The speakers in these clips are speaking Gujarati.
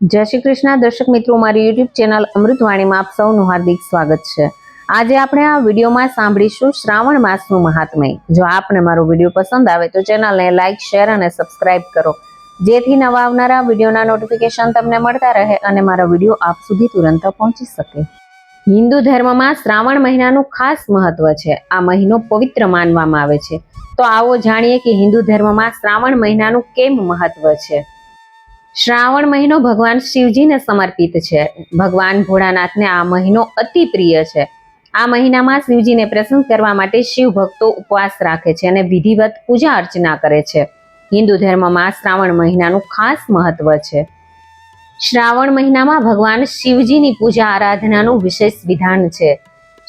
જય શ્રી કૃષ્ણ. દર્શક મિત્રો, મારી યુટ્યુબ ચેનલ અમૃતવાણીમાં આપ સૌનું હાર્દિક સ્વાગત છે. આજે આપણે આ વિડીયોમાં સાંભળીશું શ્રાવણ માસનું મહાત્મય. જો આપને મારો વીડિયો પસંદ આવે તો ચેનલને લાઇક શેર અને સબસ્ક્રાઇબ કરો. જેથી નવા આવનારા વિડીયોના નોટિફિકેશન તમને મળતા રહે અને મારા વીડિયો આપ સુધી તુરંત પહોંચી શકે. હિન્દુ ધર્મમાં શ્રાવણ મહિનાનું ખાસ મહત્વ છે. આ મહિનો પવિત્ર માનવામાં આવે છે. તો આવો જાણીએ કે હિન્દુ ધર્મમાં શ્રાવણ મહિનાનું કેમ મહત્વ છે? શ્રાવણ મહિનો ભગવાન શિવજીને સમર્પિત છે. ભગવાન ભોળાનાથને આ મહિનો અતિ પ્રિય છે. આ મહિનામાં શિવજીને પ્રસન્ન કરવા માટે શિવ ભક્તો ઉપવાસ રાખે છે અને વિધિવત પૂજા અર્ચના કરે છે. હિન્દુ ધર્મમાં શ્રાવણ મહિનાનું ખાસ મહત્વ છે. શ્રાવણ મહિનામાં ભગવાન શિવજીની પૂજા આરાધનાનું વિશેષ વિધાન છે.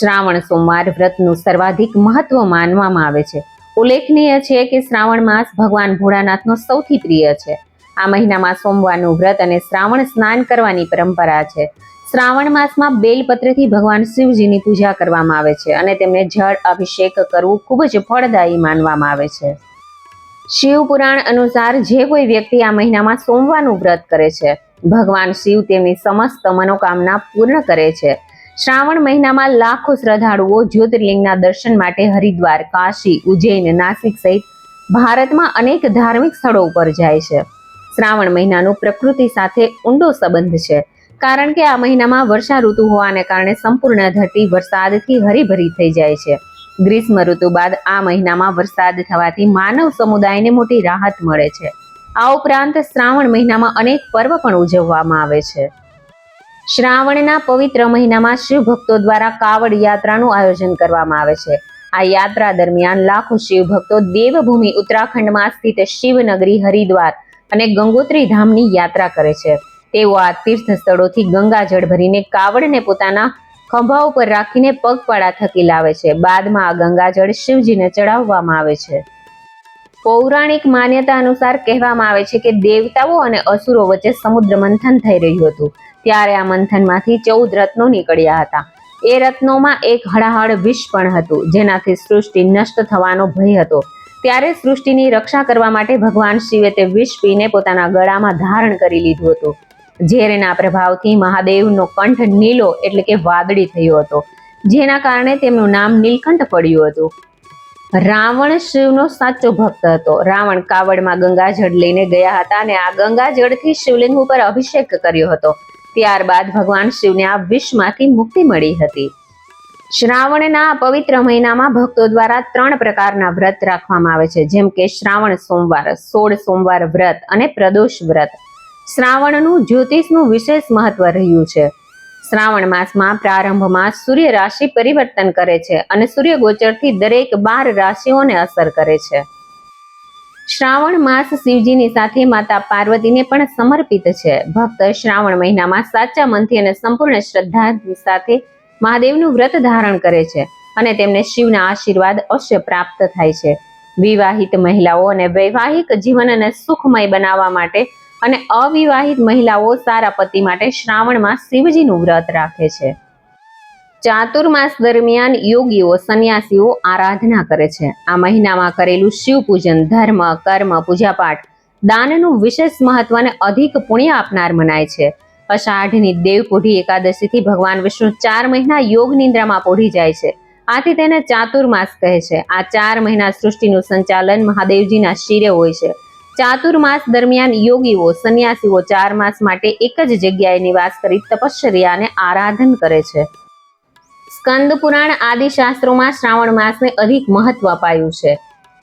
શ્રાવણ સોમવાર વ્રતનું સર્વાધિક મહત્વ માનવામાં આવે છે. ઉલ્લેખનીય છે કે શ્રાવણ માસ ભગવાન ભોળાનાથનો સૌથી પ્રિય છે. આ મહિનામાં સોમવારનું વ્રત અને શ્રાવણ સ્નાન કરવાની પરંપરા છે. શ્રાવણ માસમાં બેલપત્રથી ભગવાન શિવજીની પૂજા કરવામાં આવે છે અને તેમને જળ અભિષેક કરવું ખૂબ જ ફળદાયી માનવામાં આવે છે. શિવ અનુસાર જે કોઈ વ્યક્તિ આ મહિનામાં સોમવારનું વ્રત કરે છે, ભગવાન શિવ તેમની સમસ્ત મનોકામના પૂર્ણ કરે છે. શ્રાવણ મહિનામાં લાખો શ્રદ્ધાળુઓ જ્યોતિર્લિંગના દર્શન માટે હરિદ્વાર, કાશી, ઉજ્જૈન, નાસિક સહિત ભારતમાં અનેક ધાર્મિક સ્થળો ઉપર જાય છે. શ્રાવણ મહિનાનું પ્રકૃતિ સાથે ઊંડો સંબંધ છે. કારણ કે આ મહિનામાં વર્ષા ઋતુ હોવાને કારણે સંપૂર્ણ ધરતી વરસાદથી હરીભરી થઈ જાય છે. ગ્રીષ્મ ઋતુ બાદ આ મહિનામાં વરસાદ થવાથી માનવ સમુદાયને મોટી રાહત મળે છે. આ ઉપરાંત શ્રાવણ મહિનામાં અનેક પર્વ પણ ઉજવવામાં આવે છે. શ્રાવણના પવિત્ર મહિનામાં શિવ ભક્તો દ્વારા કાવડ યાત્રાનું આયોજન કરવામાં આવે છે. આ યાત્રા દરમિયાન લાખો શિવ ભક્તો દેવભૂમિ ઉત્તરાખંડમાં સ્થિત શિવનગરી હરિદ્વાર અને ગંગોત્રી ધામની યાત્રા કરે છે. તેઓ આ તીર્થ સ્થળોથી ગંગાજળ ભરીને કાવડને પોતાના ખંભા ઉપર રાખીને પગપાળા થકી લાવે છે. બાદમાં આ ગંગાજળ શિવજીને ચડાવવામાં આવે છે. પૌરાણિક માન્યતા અનુસાર કહેવામાં આવે છે કે દેવતાઓ અને અસુરો વચ્ચે સમુદ્ર મંથન થઈ રહ્યું હતું. ત્યારે આ મંથનમાંથી ચૌદ રત્નો નીકળ્યા હતા. એ રત્નોમાં એક હળાહળ વિષ પણ હતું, જેનાથી સૃષ્ટિ નષ્ટ થવાનો ભય હતો. ત્યારે સૃષ્ટિની રક્ષા કરવા માટે ભગવાન શિવે તે વિષ પીને પોતાના ગળામાં ધારણ કરી લીધું હતું. ઝેરના પ્રભાવથી મહાદેવનો કંઠ નીલો એટલે કે વાદળી થયો હતો, જેના કારણે તેમનું નામ નીલકંઠ પડ્યું હતું. રાવણ શિવનો સાચો ભક્ત હતો. રાવણ કાવડમાં ગંગાજળ લઈને ગયા હતા અને આ ગંગાજળથી શિવલિંગ ઉપર અભિષેક કર્યો હતો. ત્યારબાદ ભગવાન શિવને આ વિષમાંથી મુક્તિ મળી હતી. શ્રાવણના પવિત્ર મહિનામાં ભક્તો દ્વારા ત્રણ પ્રકારના વ્રત રાખવામાં આવે છે. જેમ કે શ્રાવણ સોમવાર, સોળ સોમવાર વ્રત અને પ્રદોષ વ્રત. શ્રાવણનું જ્યોતિષનું વિશેષ મહત્વ રહ્યું છે. શ્રાવણ માસમાં પ્રારંભમાં સૂર્ય રાશિ પરિવર્તન કરે છે અને સૂર્ય ગોચરથી દરેક બાર રાશિઓને અસર કરે છે. શ્રાવણ માસ શિવજીની સાથે માતા પાર્વતીને પણ સમર્પિત છે. ભક્ત શ્રાવણ મહિનામાં સાચા મનથી અને સંપૂર્ણ શ્રદ્ધાની સાથે મહાદેવનું વ્રત ધારણ કરે છે અને તેમને શિવના આશીર્વાદ અવશ્ય પ્રાપ્ત થાય છે. વિવાહિત મહિલાઓ અને વૈવાહિક જીવનને સુખમય બનાવવા માટે અને અવિવાહિત મહિલાઓ સારા પતિ માટે શ્રાવણમાં શિવજીનું વ્રત રાખે છે. ચાતુર્માસ દરમિયાન યોગીઓ, સંન્યાસીઓ આરાધના કરે છે. આ મહિનામાં કરેલું શિવ પૂજન, ધર્મ, કર્મ, પૂજાપાઠ, દાનનું વિશેષ મહત્વને અધિક પુણ્ય આપનાર મનાય છે. અષાઢની દેવપોઢી એકાદશીથી ભગવાન વિષ્ણુ ચાર મહિના યોગ નિંદ્રામાં પોઢી જાય છે. આથી તેને ચાતુર્માસ કહે છે. આ ચાર મહિના સૃષ્ટિનું સંચાલન મહાદેવજીના શિરે હોય છે. ચાતુર્માસ દરમિયાન યોગીઓ, સંન્યાસીઓ ચાર માસ માટે એક જ જગ્યાએ નિવાસ કરી તપશ્ચર્યાને આરાધન કરે છે. સ્કંદ પુરાણ આદિ શાસ્ત્રોમાં શ્રાવણ માસને અધિક મહત્વ અપાયું છે.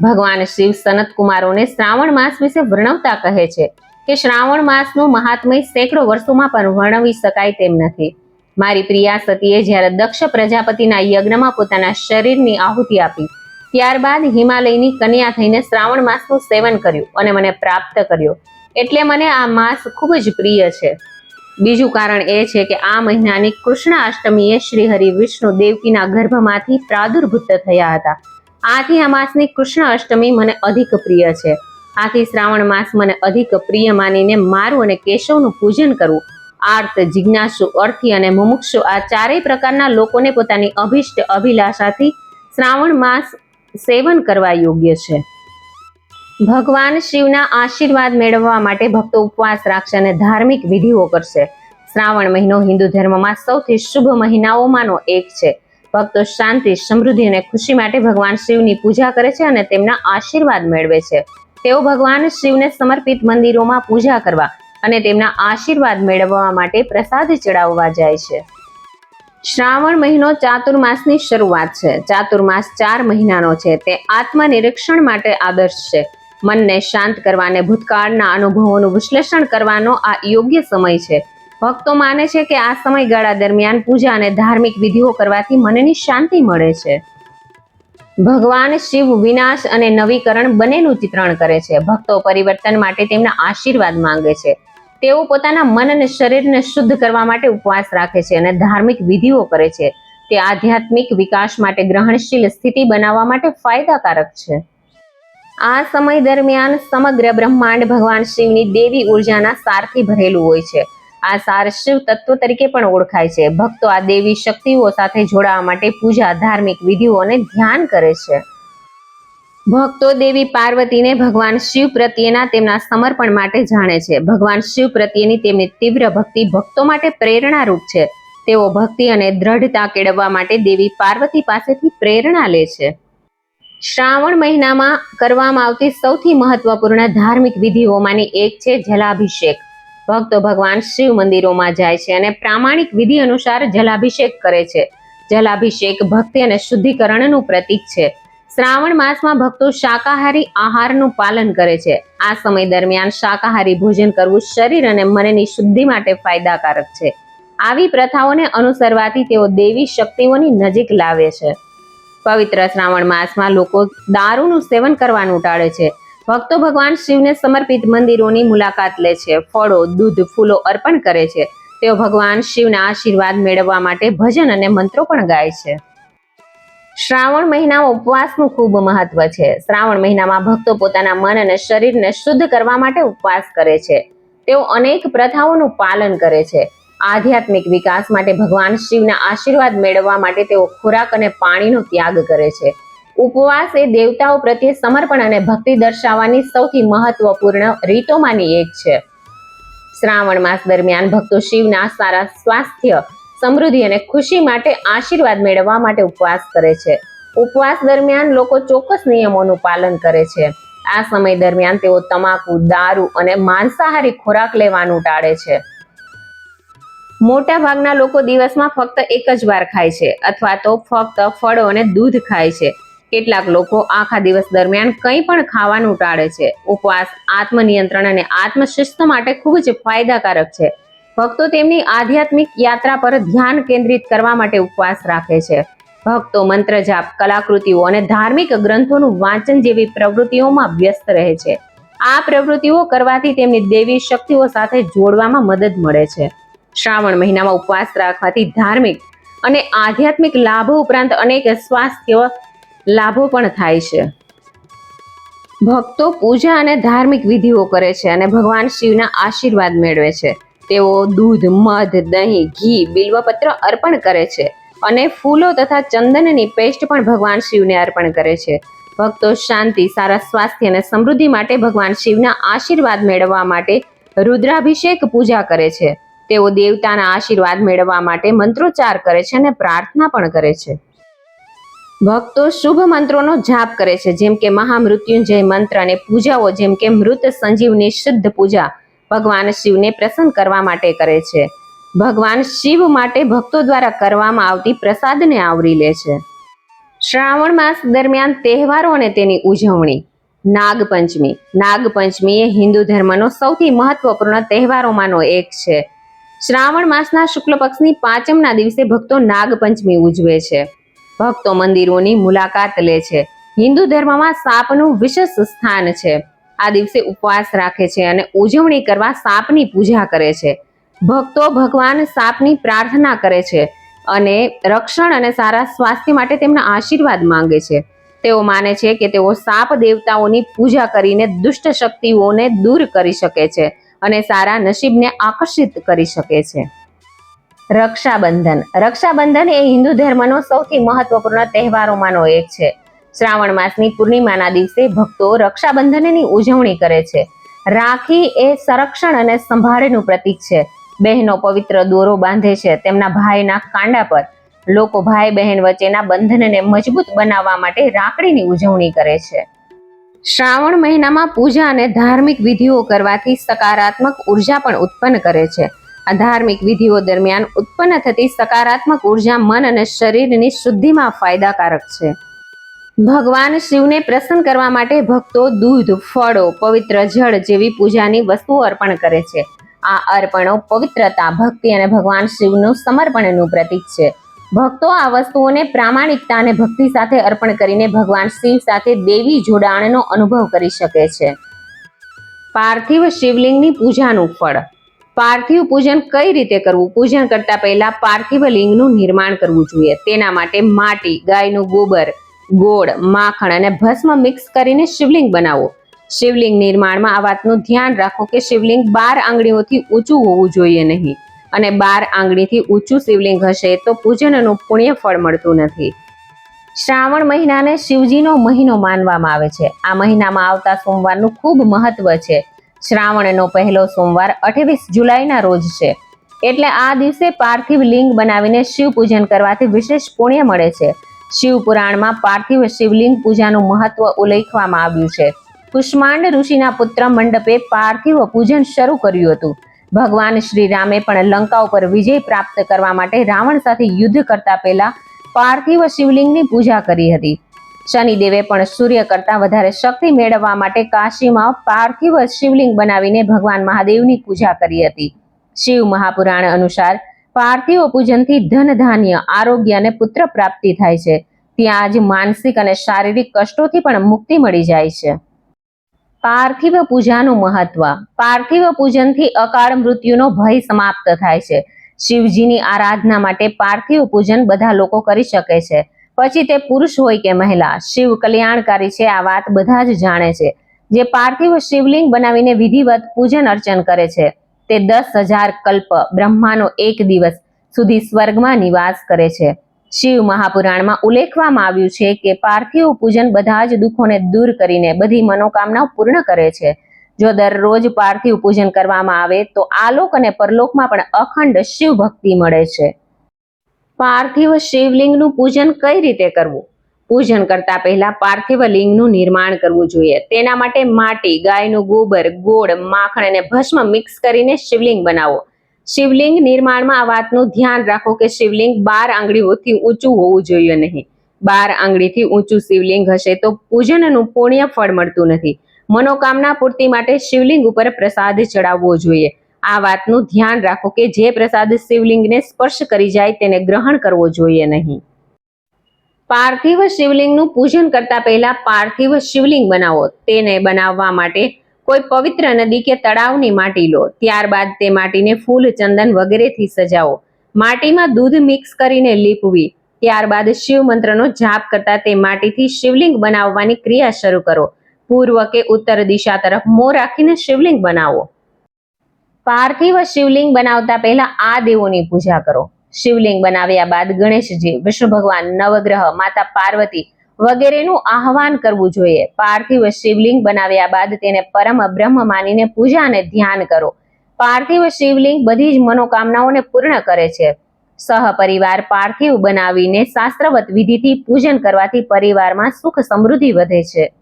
ભગવાન શિવ સનત કુમારોને શ્રાવણ માસ વિશે વર્ણવતા કહે છે. કે શ્રાવણ માસનું મહાત્મય સેંકડો વર્ષોમાં પણ વર્ણવી શકાય તેમ નથી. મારી પ્રિયા સતીએ જ્યારે દક્ષ પ્રજાપતિના યજ્ઞમાં પોતાના શરીરની આહુતિ આપી, ત્યારબાદ હિમાલયની કન્યા થઈને શ્રાવણ માસનું સેવન કર્યું અને મને પ્રાપ્ત કર્યો. એટલે મને આ માસ ખૂબ જ પ્રિય છે. બીજું કારણ એ છે કે આ મહિનાની કૃષ્ણ અષ્ટમીએ શ્રી હરિ વિષ્ણુ દેવકીના ગર્ભમાંથી પ્રાદુર્ભૂત થયા હતા. આથી આ માસની કૃષ્ણ અષ્ટમી મને અધિક પ્રિય છે. આથી શ્રાવણ માસ મને અધિક પ્રિય માનીને મારું અને કેશવનું પૂજન કરવું. આર્ત, જિજ્ઞાસુ, અર્થી અને મુમુક્ષુ આ ચારેય પ્રકારના લોકોને પોતાની અભિષ્ટ અભિલાષાથી શ્રાવણ માસ સેવન કરવા યોગ્ય છે. ભગવાન શિવના આશીર્વાદ મેળવવા માટે ભક્તો ઉપવાસ રાખશે અને ધાર્મિક વિધિઓ કરશે. શ્રાવણ મહિનો હિન્દુ ધર્મમાં સૌથી શુભ મહિનાઓમાંનો એક છે. ભક્તો શાંતિ, સમૃદ્ધિ અને ખુશી માટે ભગવાન શિવની પૂજા કરે છે અને તેમના આશીર્વાદ મેળવે છે. તેઓ ભગવાન શિવને સમર્પિત મંદિરોમાં પૂજા કરવા અને તેમના આશીર્વાદ મેળવવા માટે પ્રસાદ ચડાવવા જાય છે. શ્રાવણ મહિનો ચાતુર્માસની શરૂઆત છે. ચાતુર્માસ ચાર મહિનાનો છે. તે આત્મનિરીક્ષણ માટે આદર્શ છે. મનને શાંત કરવા અને ભૂતકાળના અનુભવોનું વિશ્લેષણ કરવાનો આ યોગ્ય સમય છે. ભક્તો માને છે કે આ સમયગાળા દરમિયાન પૂજા અને ધાર્મિક વિધિઓ કરવાથી મનની શાંતિ મળે છે. ભગવાન શિવ વિનાશ અને નવીકરણ બંનેનું ચિત્રણ કરે છે. ભક્તો પરિવર્તન માટે તેમના આશીર્વાદ માંગે છે. તેઓ પોતાના મન અને શરીરને શુદ્ધ કરવા માટે ઉપવાસ રાખે છે અને ધાર્મિક વિધિઓ કરે છે. તે આધ્યાત્મિક વિકાસ માટે ગ્રહણશીલ સ્થિતિ બનાવવા માટે ફાયદાકારક છે. આ સમય દરમિયાન સમગ્ર બ્રહ્માંડ ભગવાન શિવની દેવી ઉર્જાના સારથી ભરેલું હોય છે. આ સાર શિવ તત્વ તરીકે પણ ઓળખાય છે. ભક્તો આ દેવી શક્તિઓ સાથે જોડાવા માટે પૂજા, ધાર્મિક વિધિઓ અને ધ્યાન કરે છે. ભક્તો દેવી પાર્વતીને ભગવાન શિવ પ્રત્યેના તેમના સમર્પણ માટે જાણે છે. ભગવાન શિવ પ્રત્યેની તેમની તીવ્ર ભક્તિ ભક્તો માટે પ્રેરણારૂપ છે. તેઓ ભક્તિ અને દ્રઢતા કેળવવા માટે દેવી પાર્વતી પાસેથી પ્રેરણા લે છે. શ્રાવણ મહિનામાં કરવામાં આવતી સૌથી મહત્વપૂર્ણ ધાર્મિક વિધિઓમાંની એક છે જલાભિષેક. ભક્તો ભગવાન શિવ મંદિરોમાં જાય છે અને પ્રામાણિક વિધિ અનુસાર જલાભિષેક કરે છે. જલાભિષેક ભક્તિ અને શુદ્ધિકરણનું પ્રતીક છે. શ્રાવણ માસમાં ભક્તો શાકાહારી આહારનું પાલન કરે છે. આ સમય દરમિયાન શાકાહારી ભોજન કરવું શરીર અને મનની શુદ્ધિ માટે ફાયદાકારક છે. આવી પ્રથાઓને અનુસરવાથી તેઓ દેવી શક્તિઓની નજીક લાવે છે. પવિત્ર શ્રાવણ માસમાં લોકો દારૂનું સેવન કરવાનું ટાળે છે. ભક્તો ભગવાન શિવને સમર્પિત મંદિરોની મુલાકાત લે છે. ફળો, દૂધ, ફૂલો અર્પણ કરે છે. તેઓ ભગવાન શિવના આશીર્વાદ મેળવવા માટે ભજન અને મંત્રો પણ ગાય છે. શ્રાવણ મહિનામાં ઉપવાસનું ખૂબ મહત્વ છે. શ્રાવણ મહિનામાં ભક્તો પોતાના મન અને શરીરને શુદ્ધ કરવા માટે ઉપવાસ કરે છે. તેઓ અનેક પ્રથાઓનું પાલન કરે છે. આધ્યાત્મિક વિકાસ માટે ભગવાન શિવના આશીર્વાદ મેળવવા માટે તેઓ ખોરાક અને પાણીનો ત્યાગ કરે છે. ઉપવાસ એ દેવતાઓ પ્રત્યે સમર્પણ અને ભક્તિ દર્શાવવાની સૌથી મહત્વપૂર્ણ રીતોમાંની એક છે. શ્રાવણ માસ દરમિયાન ભક્તો શિવના સારા સ્વાસ્થ્ય, સમૃદ્ધિ અને ખુશી માટે આશીર્વાદ મેળવવા માટે ઉપવાસ કરે છે. ઉપવાસ દરમિયાન લોકો ચોક્કસ નિયમોનું પાલન કરે છે. આ સમય દરમિયાન તેઓ તમાકુ, દારૂ અને માંસાહારી ખોરાક લેવાનું ટાળે છે. મોટા ભાગના લોકો દિવસમાં ફક્ત એક જ વાર ખાય છે અથવા તો ફક્ત ફળો અને દૂધ ખાય છે. કેટલાક લોકો આખા દિવસ દરમિયાન કંઈ પણ ખાવાનું ટાળે છે. ઉપવાસ, આત્મનિયંત્રણ અને આત્મશિસ્ત માટે ખૂબ જ ફાયદાકારક છે. ભક્તો તેમની આધ્યાત્મિક યાત્રા પર ધ્યાન કેન્દ્રિત કરવા માટે ઉપવાસ રાખે છે. ભક્તો મંત્ર જાપ, કલાકૃતિઓ અને ધાર્મિક ગ્રંથોનું વાંચન જેવી પ્રવૃત્તિઓમાં વ્યસ્ત રહે છે. આ પ્રવૃત્તિઓ કરવાથી તેમની દેવી શક્તિઓ સાથે જોડવામાં મદદ મળે છે. શ્રાવણ મહિનામાં ઉપવાસ રાખવાથી ધાર્મિક અને આધ્યાત્મિક લાભો ઉપરાંત અનેક સ્વાસ્થ્ય લાભો પણ થાય છે. ભક્તો પૂજા અને ધાર્મિક વિધિઓ કરે છે અને ભગવાન શિવના આશીર્વાદ મેળવે છે. તેઓ દૂધ, મધ, દહીં, ઘી, બિલ્વપત્ર અર્પણ કરે છે અને ફૂલો તથા ચંદનની પેસ્ટ પણ ભગવાન શિવને અર્પણ કરે છે. ભક્તો શાંતિ, સારા સ્વાસ્થ્ય અને સમૃદ્ધિ માટે ભગવાન શિવના આશીર્વાદ મેળવવા માટે રુદ્રાભિષેક પૂજા કરે છે. તેઓ દેવતાના આશીર્વાદ મેળવવા માટે મંત્રોચ્ચાર કરે છે અને પ્રાર્થના પણ કરે છે. ભક્તો શુભ મંત્રોનો જાપ કરે છે. જેમ કે મહામૃત્યુંજય મંત્ર અને પૂજાઓ, જેમ કે મૃત સંજીવની શુદ્ધ પૂજા ભગવાન શિવને પ્રસન્ન કરવા માટે કરે છે. ભગવાન શિવ માટે ભક્તો દ્વારા કરવામાં આવતી પ્રસાદને આવરી લે છે. શ્રાવણ માસ દરમિયાન તહેવારો અને તેની ઉજવણી. નાગપંચમી. નાગપંચમી એ હિન્દુ ધર્મનો સૌથી મહત્વપૂર્ણ તહેવારોમાંનો એક છે. શ્રાવણ માસના શુક્લ પક્ષની પાંચમના દિવસે ભક્તો નાગપંચમી ઉજવે છે. ભક્તો મંદિરોની મુલાકાત લે છે. હિન્દુ ધર્મમાં સાપનું વિશેષ સ્થાન છે. આ દિવસે ઉપવાસ રાખે છે અને ઉજવણી કરવા સાપની પૂજા કરે છે. ભક્તો ભગવાન સાપની પ્રાર્થના કરે છે અને રક્ષણ અને સારા સ્વાસ્થ્ય માટે તેમના આશીર્વાદ માંગે છે. તેઓ માને છે કે તેઓ સાપ દેવતાઓની પૂજા કરીને દુષ્ટ શક્તિઓને દૂર કરી શકે છે અને સારા નસીબને આકર્ષિત કરી શકે છે. રક્ષાબંધન. રક્ષાબંધન એ હિન્દુ ધર્મનો સૌથી મહત્વપૂર્ણ તહેવારોમાંનો એક છે. શ્રાવણ માસની પૂર્ણિમાના દિવસે ભક્તો રક્ષાબંધનની ઉજવણી કરે છે. રાખી એ સંરક્ષણ અને સંભાળનું પ્રતીક છે. બહેનો પવિત્ર દોરો બાંધે છે. તેમના ભાઈના કાંડા પર લોકો ભાઈ બહેન વચ્ચેના બંધનને મજબૂત બનાવવા માટે રાખડીની ઉજવણી કરે છે. શ્રાવણ મહિનામાં પૂજા અને ધાર્મિક વિધિઓ કરવાથી સકારાત્મક ઊર્જા પણ ઉત્પન્ન કરે છે. આ ધાર્મિક વિધિઓ દરમિયાન ઉત્પન્ન થતી સકારાત્મક ઊર્જા મન અને શરીરની શુદ્ધિમાં ફાયદાકારક છે. ભગવાન શિવને પ્રસન્ન કરવા માટે ભક્તો દૂધ, ફળો, પવિત્ર જળ જેવી પૂજાની વસ્તુઓ અર્પણ કરે છે. આ અર્પણો પવિત્રતા, ભક્તિ અને ભગવાન શિવનું સમર્પણનું પ્રતીક છે. ભક્તો આ વસ્તુઓને પ્રામાણિકતા અને ભક્તિ સાથે અર્પણ કરીને ભગવાન શિવ સાથે દેવી જોડાણનો અનુભવ કરી શકે છે. પાર્થિવ શિવલિંગની પૂજાનું ફળ પાર્થિવ પૂજન કઈ રીતે કરવું? પૂજન કરતા પહેલા પાર્થિવ લિંગનું નિર્માણ કરવું જોઈએ. તેના માટે માટી, ગાયનું ગોબર, ગોળ, માખણ અને ભસ્મ મિક્સ કરીને શિવલિંગ બનાવો. શિવલિંગ નિર્માણમાં આ વાતનું ધ્યાન રાખો કે શિવલિંગ બાર આંગળીઓથી ઊંચું હોવું જોઈએ નહીં. અને બાર આંગળીથી ઊંચું શિવલિંગ હશે તો પૂજનનું પુણ્ય ફળ મળતું નથી. શ્રાવણ મહિનાને શિવજીનો મહિનો માનવામાં આવે છે. આ મહિનામાં આવતા સોમવારનું ખૂબ મહત્વ છે. શ્રાવણનો પહેલો સોમવાર અઠ્યાવીસ જુલાઈના રોજ છે. એટલે આ દિવસે પાર્થિવ લિંગ બનાવીને શિવ પૂજન કરવાથી વિશેષ પુણ્ય મળે છે. શિવ પુરાણમાં પાર્થિવ શિવલિંગ પૂજાનું મહત્વ ઉલ્લેખવામાં આવ્યું છે. કુષ્માંડ ઋષિના પુત્ર મંડપે પાર્થિવ પૂજન શરૂ કર્યું હતું. ભગવાન શ્રી રામે પણ લંકા ઉપર વિજય પ્રાપ્ત કરવા માટે રાવણ સાથે યુદ્ધ કરતા પહેલા પાર્થિવ શિવલિંગની પૂજા કરી હતી. શનિદેવે પણ સૂર્ય કરતા વધારે શક્તિ મેળવવા માટે કાશીમાં પાર્થિવ શિવલિંગ બનાવીને ભગવાન મહાદેવની પૂજા કરી હતી. શિવ મહાપુરાણ અનુસાર પાર્થિવ પૂજનથી ધન ધાન્ય, આરોગ્ય અને પુત્ર પ્રાપ્તિ થાય છે. ત્યાં જ માનસિક અને શારીરિક કષ્ટોથી પણ મુક્તિ મળી જાય છે. પાર્થિવ પૂજાનું મહત્વ. પાર્થિવ પૂજનથી અકાળ મૃત્યુનો ભય સમાપ્ત થાય છે. શિવજીની આરાધના માટે પાર્થિવ પૂજન બધા લોકો કરી શકે છે. પછી તે પુરુષ હોય કે મહિલા. શિવ કલ્યાણકારી છે, આ વાત બધા જ જાણે છે. જે પાર્થિવ શિવલિંગ બનાવીને વિધિવત પૂજન અર્ચન કરે છે, તે દસ હજાર કલ્પ બ્રહ્માનો એક દિવસ સુધી સ્વર્ગમાં નિવાસ કરે છે. શિવ મહાપુરાણમાં ઉલ્લેખવામાં આવ્યું છે કે પાર્થિવ પૂજન બધા જ દુઃખોને દૂર કરીને બધી મનોકામનાઓ પૂર્ણ કરે છે. જો દરરોજ પાર્થિવ પૂજન કરવામાં આવે તો આલોક અને પરલોકમાં પણ અખંડ શિવ ભક્તિ મળે છે. પાર્થિવ શિવલિંગનું પૂજન કઈ રીતે કરવું? પૂજન કરતા પહેલા પાર્થિવ લિંગનું નિર્માણ કરવું જોઈએ. તેના માટે માટી, ગાયનું ગોબર, ગોળ, માખણ અને ભસ્મ મિક્સ કરીને શિવલિંગ બનાવો. શિવલિંગ નિર્માણમાં આ વાતનું ધ્યાન રાખો કે શિવલિંગ બાર આંગળીઓથી ઊંચું હોવું જોઈએ નહીં. બાર આંગળીથી ઊંચું શિવલિંગ હશે તો પૂજનનું પુણ્ય ફળ મળતું નથી. મનોકામના પૂર્તિ માટે શિવલિંગ ઉપર પ્રસાદ ચડાવવો જોઈએ. આ વાતનું ધ્યાન રાખો કે જે પ્રસાદ શિવલિંગને સ્પર્શ કરી જાય તેને ગ્રહણ કરવો જોઈએ નહીં. પાર્થિવ શિવલિંગનું પૂજન કરતા પહેલા પાર્થિવ શિવલિંગ બનાવો. તેને બનાવવા માટે કોઈ પવિત્ર નદી કે તળાવની માટી લો. ત્યારબાદ તે માટીને ફૂલ, ચંદન વગેરેથી સજાવો. માટીમાં દૂધ મિક્સ કરીને લીપવી. ત્યારબાદ શિવ મંત્રનો જાપ કરતા તે માટીથી શિવલિંગ બનાવવાની ક્રિયા શરૂ કરો. પૂર્વ કે ઉત્તર દિશા તરફ મોં રાખીને શિવલિંગ બનાવો. પાર્થિવ શિવલિંગ બનાવતા પહેલા આ દેવોની પૂજા કરો. શિવલિંગ બનાવ્યા બાદ ગણેશજી, વિષ્ણુ ભગવાન, નવગ્રહ, માતા પાર્વતી વગેરેનું આહવાન કરવું જોઈએ. પાર્થિવ શિવલિંગ બનાવ્યા બાદ તેને પરમ બ્રહ્મ માનીને પૂજા અને ધ્યાન કરો. પાર્થિવ શિવલિંગ બધી જ મનોકામનાઓને પૂર્ણ કરે છે. સહપરિવાર પાર્થિવ બનાવીને શાસ્ત્રવત વિધિથી પૂજન કરવાથી પરિવારમાં સુખ સમૃદ્ધિ વધે છે.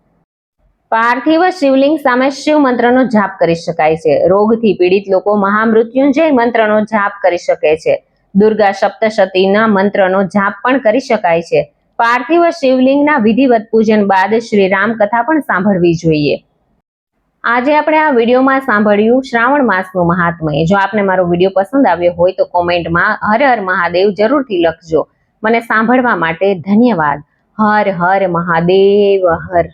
પાર્થિવ શિવલિંગ સામે શિવ મંત્રનો જાપ કરી શકાય છે. રોગથી પીડિત લોકો મહામૃત્યુંજય મંત્રનો જાપ કરી શકે છે. દુર્ગા સપ્તશતીના મંત્રનો જાપ પણ કરી શકાય છે. પાર્થિવ શિવલિંગના વિધિવત પૂજન બાદ શ્રી રામ કથા પણ સાંભળવી જોઈએ. આજે આપણે આ વિડીયોમાં સાંભળ્યું શ્રાવણ માસનું મહાત્મય. જો આપને મારો વીડિયો પસંદ આવ્યો હોય તો કોમેન્ટમાં હર હર મહાદેવ જરૂરથી લખજો. મને સાંભળવા માટે ધન્યવાદ. હર હર મહાદેવ, હર